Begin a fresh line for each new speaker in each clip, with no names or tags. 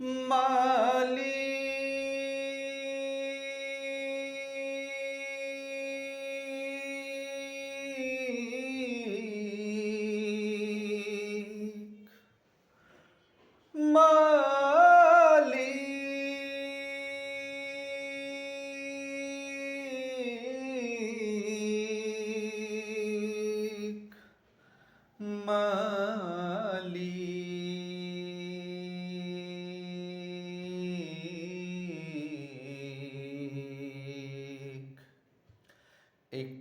মালিক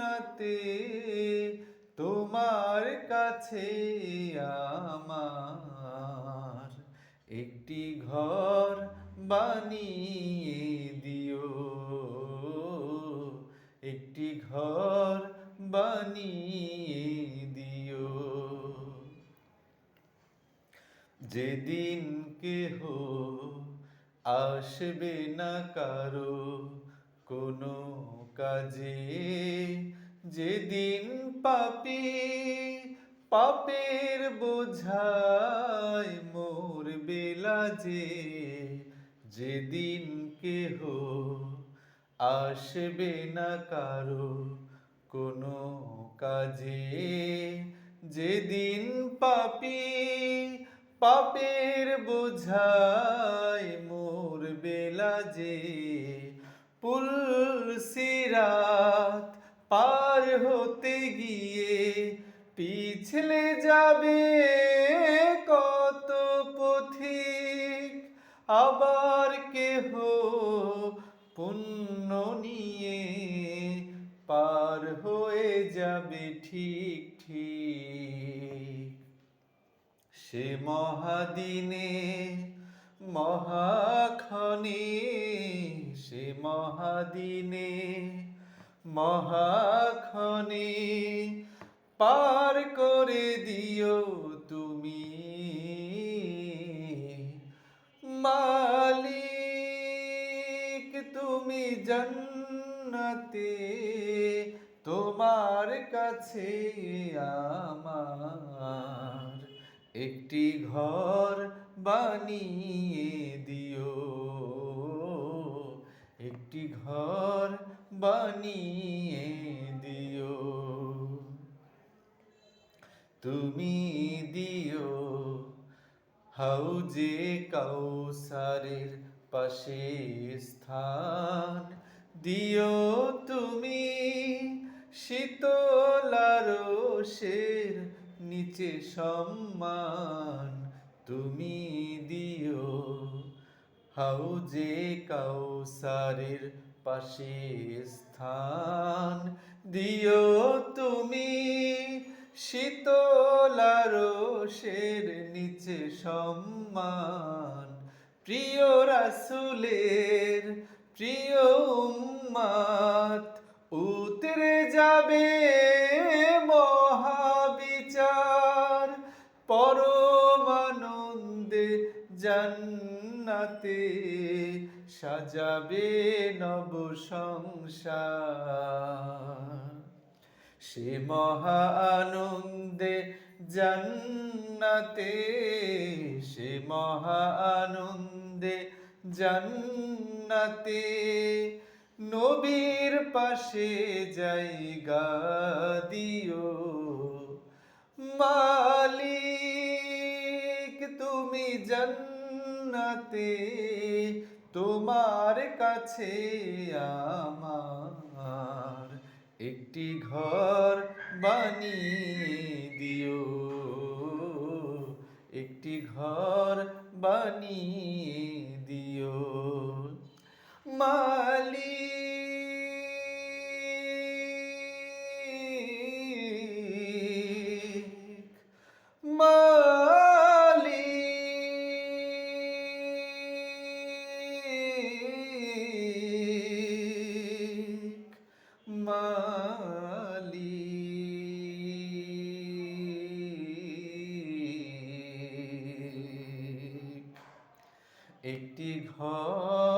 জান্নাতে তোমার কাছে আমার একটি ঘর বানিয়ে দিও। একটি ঘর বানিয়ে দিও। যেদিন কেহ আসবে না কারও কোনো কাজে যেদিন পাপি, পাপের বোঝায় মোর বেলা যে, যেদিন কেহ আসবে না কারও কোনো কাজে। যেদিন পাপি, পাপের বোঝায় মোর বেলা যে পুল সিরাত পার হতে গিয়ে পিছলে যাবে কত পথিক? আবার কেহ পুণ্য নিয়ে পার হয়ে যাবে ঠিক ঠিক। সে মহাদিনে সে মহাদিনে মহাক্ষণে পার করে দিও তুমি। মালিক, তুমি জান্নাতে, তোমার কাছে আমার একটি ঘর বানিয়ে দিও। ঘর বানিয়ে দিও। তুমি দিও হাউজে কাউসারের পাশে স্থান। দিও তুমি শীতলারসের নিচে সম্মান। তুমি হাউজে কাউসারের পাশে স্থান দিও তুমি শীতলারসের নিচে সম্মান। প্রিয় রাসুলের প্রিয় উম্মাত সাজাবে নব সে মহা আনন্দে জান্নাতে, সে মহা আনন্দে জান্নাতে নবীর পাশে জায়গা দিও। মালিক, তুমি জান্নাতে তোমার কাছে আমার একটি ঘর বানিয়ে দিও। একটি ঘর বানিয়ে দিও। মালিক একটি ঘর